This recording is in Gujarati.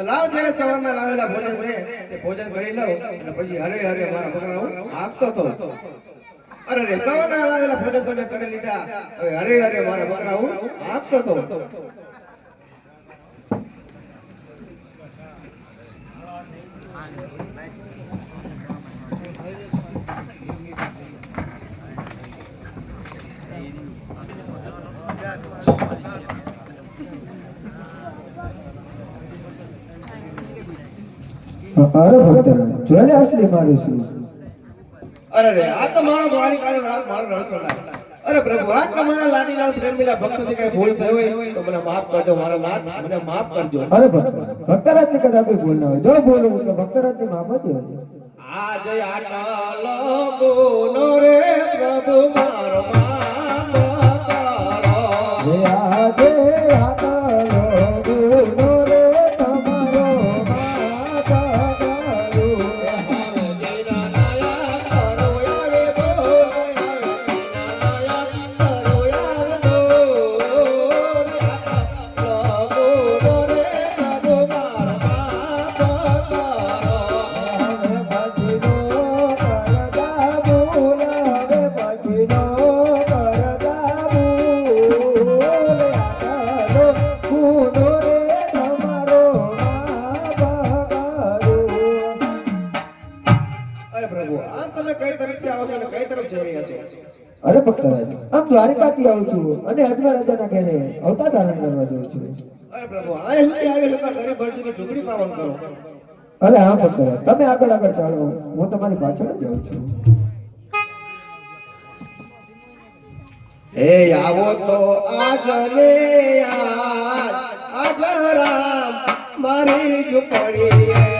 લાવ ત્યારે સવારના લાવેલા ભોજન છે ભોજન કરી લઉં પછી હરે હરે મારા બકરા હું હાંકતો હતો. અરે રે લાવેલા ભોજન હવે હરે હરે મારા બકરા હું હાંકતો હતો. અરે ભક્તરાજ જોઈને અસલી મારું છું. અરે રે આ તો મારો મારી કાળો રાત મારો રણછોડ અરે પ્રભુ આ તમારા લાડીલાલ પ્રેમીલા ભક્તથી કઈ ભૂલ થઈ હોય તો મને માફ કરજો મારા નાથ મને માફ કરજો. અરે ભક્ત ભક્તરાજની કદાપી ભૂલ ના હોય. જો ભૂલ હોય તો ભક્તરાજની માફ જ હોય. આજ આટલો ગુનો રે પ્રભુ. તમે કઈ તરફથી આવો છો અને કઈ તરફ જઈ રહ્યા છો? અરે ભક્તરાજ આમ દ્વારિકાથી આવું છું. અને અજમા રાજાના ઘેરે અવતાર ધારણ કરવા જઉં છું. અરે પ્રભુ આ અહીંથી આવી હતા ગરીબ અર્જુનની ઝૂંપડી પાવન કરો. અરે હા ભક્તરાજ તમે આગળ આગળ ચાલો. હું તમારી પાછળ જ જાઉં છું. હે આવો તો આજ ને આજ આજ રામ મારી ઝૂંપડી